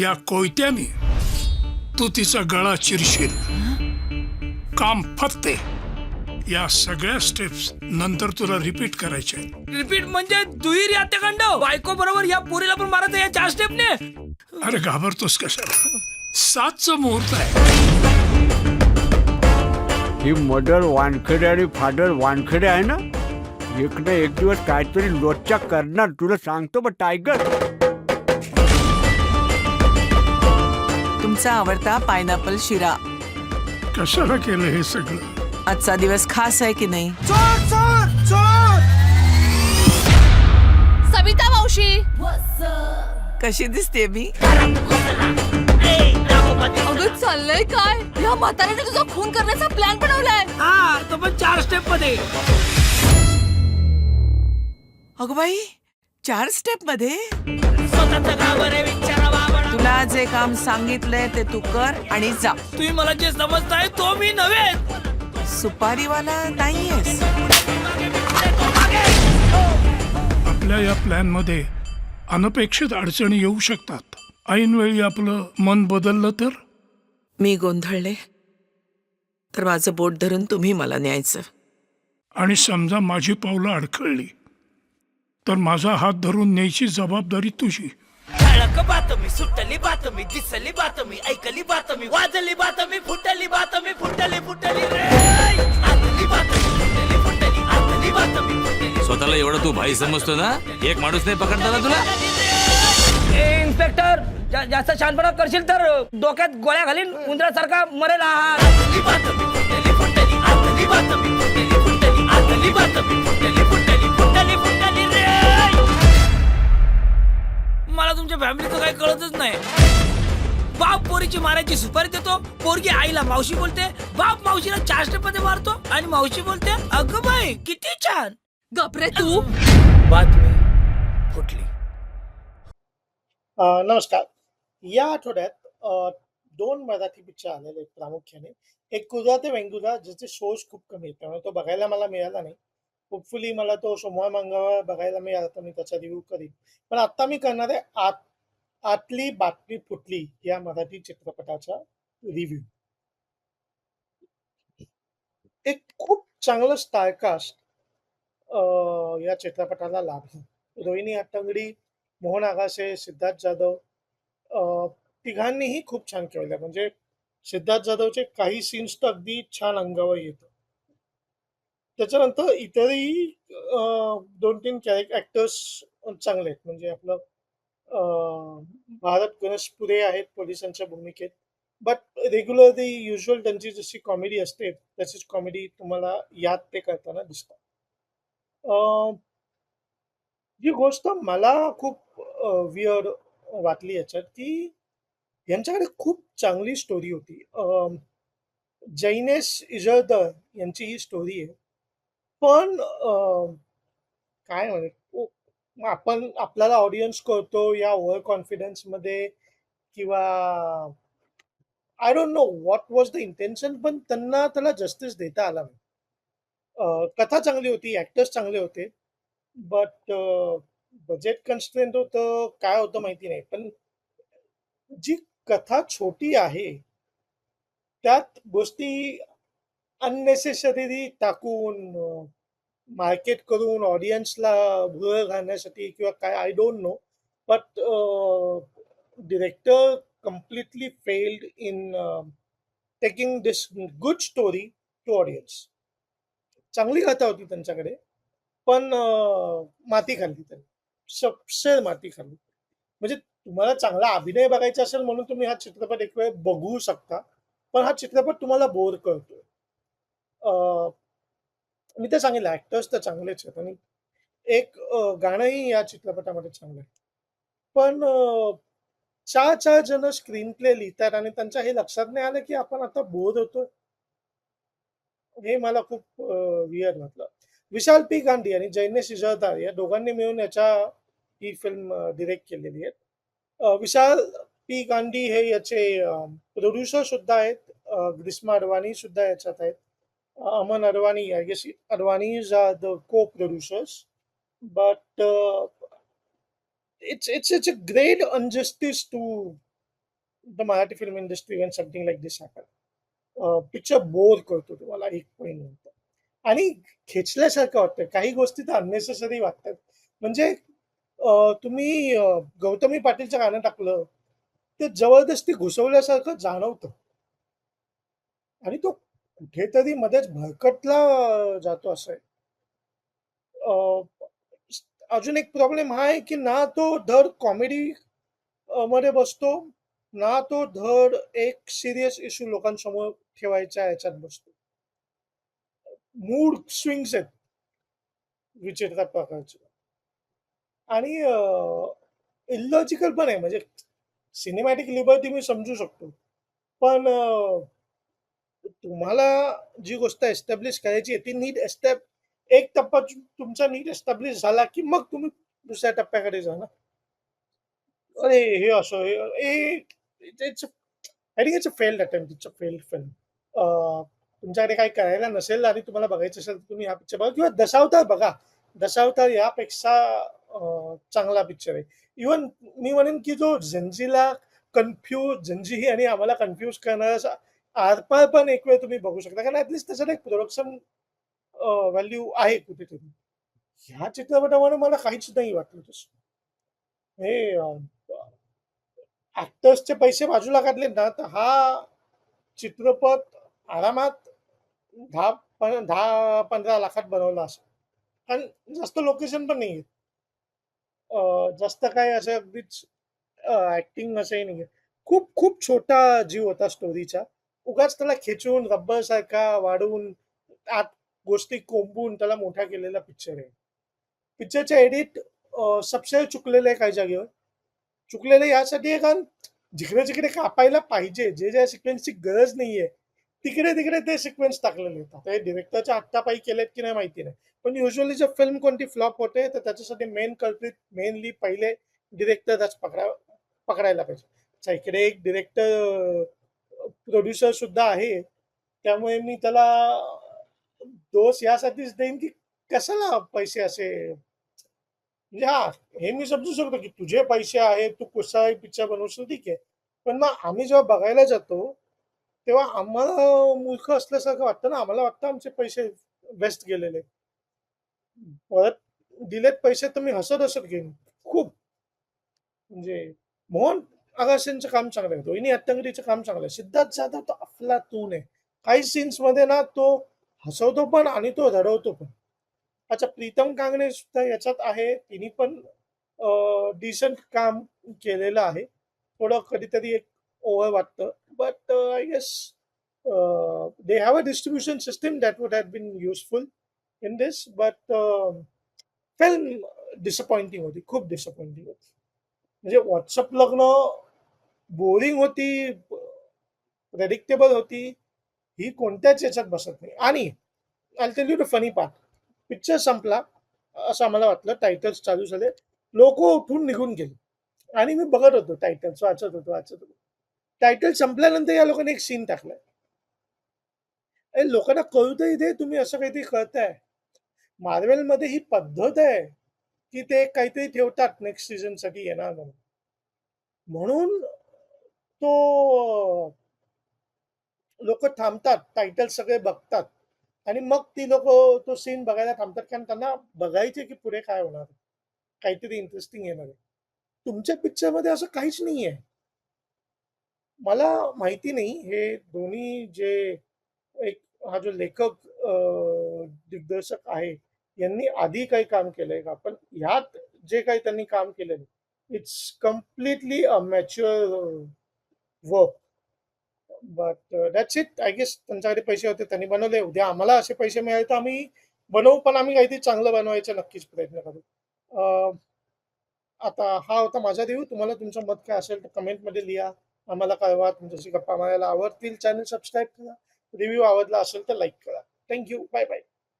या कोयत्याने तू तिचा गळा चिरशील. काम फत्ते या सगळ्या स्टेप्स नंतर तुला रिपीट करायच्या आहेत. रिपीट म्हणजे दुहेरी हत्याकांड. बायको बरोबर या पोरीला पण मारत या चार स्टेपने अरे घाबरतोस कशाला? सातचं मुहूर्त आहे. ही मदर वानखेडे आणि फादर वानखेडे आहे ना? एक ना एक दिवस काहीतरी लोचा करणार तुला सांगतो बा टायगर तुमचा आवडता पायनॅपल शिरा. कशाला केलं हे सगळं? आजचा दिवस खास आहे की नाही? सविता मावशी. कशी दिसते मी? अगं चाललंय काय? या म्हाताऱ्याने तुझा खून करण्याचा प्लॅन बनवलाय. हा तो पण चार स्टेपमध्ये. अगं बाई चार स्टेपमध्ये? स्वतःचं गावर आहे विचारा. तुला जे काम सांगितलंय ते तू कर आणि जा. तुम्ही मला जे समजताय तो मी नव्हे. सुपारीवाला नाहीयेस. आपल्या या प्लॅनमध्ये अनपेक्षित अडचणी येऊ शकतात. ऐनवेळी आपलं मन बदललं तर? मी गोंधळले. तर माझं बोट धरून तुम्ही मला न्यायचं. आणि समजा माझी पावलं अडखळली तर माझा हात धरून न्यायची जबाबदारी तुझी. ठळक बातमी सुटली बातमी दिसली बातमी ऐकली बातमी वाजली बातमी फुटली बातमी फुटली फुटली रे. आतली बातमी फुटली फुटली आतली बातमी फुटली. स्वतःला एवढं तू भाई समजतो ना? एक माणूस नाही पकडता ना तुला? ए, इन्स्पेक्टर जा- जास्त शहाणपणा करशील तर डोक्यात गोळ्या घालीन उंदरासारखा मरेल आहात आतली बातमी फुटली फुटली आतली बातमी फुटली फुटली आतली बातमी फुटली फुटली फुटली फुटली रे. मला तुमच्या फॅमिलीचं काही कळतच नाही. बाप पोरीची मारायची सुपारी देतो पोरगी आईला मावशी बोलते बाप मावशीला मध्ये मारतो आणि मावशी बोलते अगं बाई किती छान. गपरे तू. बातमी फुटली. अ, नमस्कार. या आठवड्यात अ, दोन मराठी पिक्चर आलेले आहेत प्रामुख्याने. एक कुर्रा ते ज्याचे शोज खूप कमी आहेत त्यामुळे तो बघायला मला मिळाला नाही. होपफुली मला तो सोमवार मंगळवार बघायला मिळाला. तर मी त्याचा रिव्ह्यू करीन. पण आता मी करणार आहे आत आतली बातमी फुटली या मराठी चित्रपटाचा रिव्ह्यू एक खूप चांगलं स्टारकास्ट या चित्रपटाला लाभलं रोहिणी हट्टंगडी मोहन आगाशे सिद्धार्थ जाधव तिघांनीही खूप छान केलं म्हणजे सिद्धार्थ जाधवचे काही सीन्स तर अगदी छान अंगावर येतं. त्याच्यानंतर इतरही दोन तीन कॅरेक्ट ऍक्टर्स चांगले आहेत. म्हणजे आपलं भारत भारत गणेशपुरे आहेत पोलिसांच्या भूमिकेत. बट रेग्युलरली युजल त्यांची जशी कॉमेडी असते तशीच कॉमेडी तुम्हाला यात ते करताना दिसतात. अ, जी गोष्ट मला खूप विअर वाटली याच्यात की यांच्याकडे खूप चांगली स्टोरी होती. अम, जैनेश इजळदर यांची ही स्टोरी आहे. पण काय म्हणे आपण आपल्याला ऑडियन्स कळतो या ओव्हर कॉन्फिडन्समध्ये किंवा I don't know what was the intention पण त्यांना त्याला जस्टिस देता आला नाही. कथा चांगली होती ऍक्टर्स चांगले होते बट बजेट कन्स्ट्रेंट होतं काय होतं माहिती नाही पण जी कथा छोटी आहे त्यात गोष्टी अननेसेसरी टाकून मार्केट करून ऑडियन्सला भुरळ घालण्यासाठी किंवा काय I don't know but director completely failed in taking this good story to audience चांगली कथा होती त्यांच्याकडे पण माती खाल्ली त्यांनी. सबसे माती खाल्ली. म्हणजे तुम्हाला चांगला अभिनय बघायचा असेल म्हणून तुम्ही हा चित्रपट एक वेळ बघू शकता पण हा चित्रपट तुम्हाला बोर करतोय. मी तर सांगितलं ऍक्टर्स तर चांगलेच आहेत आणि एक गाणंही या चित्रपटामध्ये चांगलं आहे. पण चार चार जण स्क्रीन प्ले लिहितात आणि त्यांच्या हे लक्षात नाही आलं की आपण आता बोर होतो हे मला खूप वियर वाटलं. विशाल पी. गांधी आणि जैने इजळदार या दोघांनी मिळून याच्या ही फिल्म डिरेक्ट केलेली आहे. विशाल पी. गांधी हे याचे प्रोड्युसर सुद्धा आहेत. अ, ग्रीष्मा अडवाणी सुद्धा याच्यात आहेत. अ, Aman Advani I guess Advani is are the co producers but it's it's it's a great injustice to the Marathi film industry when something like this happen picture bore करतो तुम्हाला एक पॉईंट नंतर. आणि खेचल्यासारखं वाटतं. काही गोष्टी तर अननेसेसरी वाटतात. म्हणजे तुम्ही गौतमी पाटीलचं गाणं टाकलं ते जबरदस्ती घुसवल्यासारखं जाणवतं. आणि तो कुठेतरी मध्येच भरकटला जातो असं आहे. अजून एक प्रॉब्लेम हा आहे की ना तो धड कॉमेडी मध्ये बसतो ना तो धड एक सिरियस इश्यू लोकांसमोर ठेवायचा याच्यात बसतो. मूड स्विंग्स आहेत. विचित्र प्रकारचे. आणि इलॉजिकल पण आहे. म्हणजे सिनेमॅटिक लिबर्टी मी समजू शकतो. पण तुम्हाला जी गोष्ट एस्टॅब्लिश करायची आहे ती नीट एस्टॅब एक टप्पा तुमचा नीट एस्टॅब्लिश झाला की मग तुम्ही दुसऱ्या टप्प्याकडे जा ना. अरे हे असो it's I think it's a failed attempt it's a failed film तुमच्याकडे काही करायला नसेल आणि तुम्हाला बघायचं असेल तर तुम्ही हा पिक्चर बघा. किंवा दशावतार बघा. दशावतार यापेक्षा चांगला पिक्चर आहे. इवन मी म्हणेन की जो झंजीला कन्फ्यूज झंजी आणि आम्हाला कन्फ्यूज करणारा असा आरपार पण एक वेळ तुम्ही बघू शकता. कारण ऍटलिस्ट त्याच्यात एक प्रोडक्शन व्हॅल्यू आहे कुठेतरी. ह्या चित्रपटामध्ये मला काहीच नाही वाटलं तसं. हे ऍक्टर्सचे पैसे बाजूला काढले ना तर हा चित्रपट आरामात दहा पण दहा पंधरा लाखात बनवला असं कारण जास्त लोकेशन पण नाही जास्त काय असं अगदीच ऍक्टिंग असंही नाही खूप खूप छोटा जीव होता स्टोरीचा उगाच त्याला खेचून रब्बर सारखा वाढवून आत गोष्टी कोंबून त्याला मोठा केलेला पिक्चर आहे. पिक्चरचे एडिट सबसे चुकलेलं आहे काही जागेवर चुकलेलं यासाठी आहे कारण जिकडे जिकडे कापायला पाहिजे जे ज्या सिक्वेन्सची गरज नाहीये तिकडे तिकडे ते सिक्वेन्स टाकलेले येतात ते डिरेक्टरच्या हट्टापायी केलेत की नाही माहिती नाही. पण युजली जर फिल्म कोणती फ्लॉप होते तर त्याच्यासाठी मेन कल्प्रिट मेनली पहिले डिरेक्टरच पकडा पकडायला पाहिजे. इकडे एक डिरेक्टर प्रोड्युसर सुद्धा आहे. त्यामुळे मी त्याला दोष यासाठीच देईन की कशाला पैसे असे? म्हणजे हा हे मी समजू शकतो की तुझे पैसे आहेत तू कसाही पिक्चर बनवशील ठीक आहे. पण मग आम्ही जेव्हा बघायला जातो तेव्हा आम्हाला मूर्ख असल्यासारखं वाटतं ना. आम्हाला वाटतं आमचे पैसे वेस्ट गेलेले परत दिलेत पैसे तर मी हसत हसत घेईन. खूप. म्हणजे मोहन आगाशेंचं काम चांगलं आहे. रोहिणी हट्टंगरीचं काम चांगलं आहे. सिद्धार्थ जाधव तो अफलातून आहे. काही सीन्समध्ये ना तो हसवतो पण आणि तो रडवतो पण. अच्छा प्रीतम कांगणे सुद्धा याच्यात आहे. तिने पण डिसेंट काम केलेलं आहे. थोडं कधीतरी एक ओव्हर वाटतं. But I guess they have a distribution system that would have been useful in this but film disappointing होती. खूप डिसअपॉइंटिंग होती. म्हणजे व्हॉट्सअप लग्न बोरिंग होती प्रेडिक्टेबल होती ही कोणत्याच याच्यात बसत नाही. आणि I tell you the funny part picture संपला असं आम्हाला वाटलं टायटल्स चालू झाले लोक उठून निघून गेले. आणि मी बघत होतो टायटल्स वाचत होतो वाचत होतो. टायटल संपल्यानंतर या लोकांनी एक सीन टाकलाय. अरे लोकांना कळू तरी दे तुम्ही असं काहीतरी कळताय मार्वेलमध्ये ही पद्धत आहे की ते काहीतरी ठेवतात नेक्स्ट सीझनसाठी येणार म्हणून. म्हणून तो लोक थांबतात टायटल सगळे बघतात. आणि मग ती लोक तो सीन बघायला थांबतात कारण त्यांना बघायचे की पुढे काय होणार. काहीतरी इंटरेस्टिंग येणार आहे. तुमच्या पिक्चरमध्ये असं काहीच नाही आहे मला माहिती नाही हे दोन्ही जे एक हा जो लेखक दिग्दर्शक आहे यांनी आधी काही काम केलंय का? पण ह्यात जे काही त्यांनी काम केलं it's completely a mature work but that's it I guess त्यांच्याकडे पैसे होते त्यांनी बनवले. उद्या आम्हाला असे पैसे मिळाले तर आम्ही बनवू पण आम्ही काहीतरी चांगलं बनवायचा नक्कीच प्रयत्न करू. आता हा होता माझा रिव्ह्यू तुम्हाला तुमचं मत काय असेल तर कमेंटमध्ये लिहा. आम्हाला कळवा. तुमच्याशी गप्पा मारायला आवडतील. चॅनल सबस्क्राईब करा. रिव्ह्यू आवडला असेल तर लाईक करा. Thank you bye bye